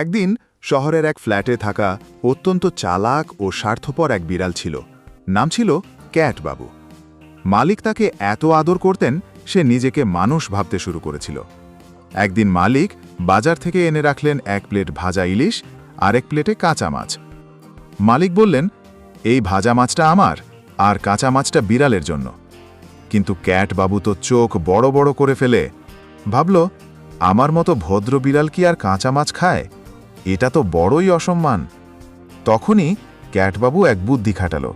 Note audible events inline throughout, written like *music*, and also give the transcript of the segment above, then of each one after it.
একদিন শহরের এক ফ্ল্যাটে থাকা অত্যন্ত চালাক ও স্বার্থপর এক বিড়াল ছিল। নাম ছিল ক্যাট বাবু মালিক তাকে এত আদর করতেন, সে নিজেকে মানুষ ভাবতে শুরু করেছিল। একদিন মালিক বাজার থেকে এনে রাখলেন এক প্লেট ভাজা ইলিশ আর এক প্লেটে কাঁচা মাছ। মালিক বললেন, এই ভাজা মাছটা আমার, আর কাঁচা মাছটা বিড়ালের জন্য। কিন্তু ক্যাট বাবু তো চোখ বড় বড় করে ফেলে। ভাবল, আমার মতো ভদ্র বিড়াল কি আর কাঁচা মাছ খায়? এটা তো বড়ই অসম্মান। তখনই ক্যাটবাবু এক বুদ্ধি খাটাল।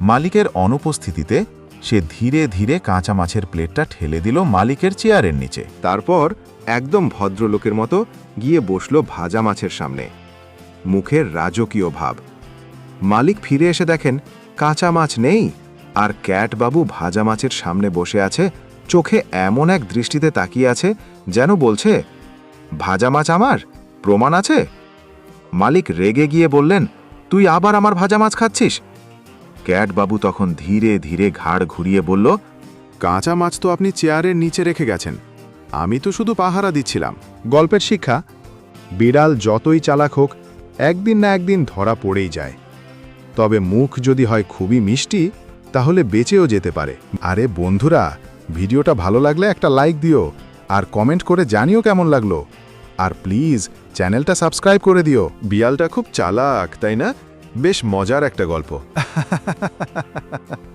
মালিকের অনুপস্থিতিতে সে ধীরে ধীরে কাঁচা মাছের প্লেটটা ঠেলে দিল মালিকের চেয়ারের নিচে। তারপর একদম ভদ্রলোকের মতো গিয়ে বসল ভাজা মাছের সামনে। মুখের রাজকীয় ভাব। মালিক ফিরে এসে দেখেন কাঁচা মাছ নেই আর ক্যাটবাবু ভাজা মাছের সামনে বসে আছে, চোখে এমন এক দৃষ্টিতে তাকিয়ে আছে যেন বলছে, ভাজা মাছ আমার? প্রমাণ আছে? মালিক রেগে গিয়ে বললেন, তুই আবার আমার ভাজা মাছ খাচ্ছিস? ক্যাটবাবু তখন ধীরে ধীরে ঘাড় ঘুরিয়ে বলল, কাঁচা মাছ তো আপনি চেয়ারের নিচে রেখে গেছেন। আমি তো শুধু পাহারা দিচ্ছিলাম। গল্পের শিক্ষা, বিড়াল যতই চালাক হোক, একদিন না একদিন ধরা পড়েই যায়। তবে মুখ যদি হয় খুবই মিষ্টি, তাহলে বেঁচেও যেতে পারে। আরে বন্ধুরা, ভিডিওটা ভালো লাগলে একটা লাইক দিও, আর কমেন্ট করে জানিও কেমন লাগল। আর প্লিজ চ্যানেলটা সাবস্ক্রাইব করে দিও। বিয়ালটা খুব চালাক, তাই না? বেশ মজার একটা গল্প। *laughs*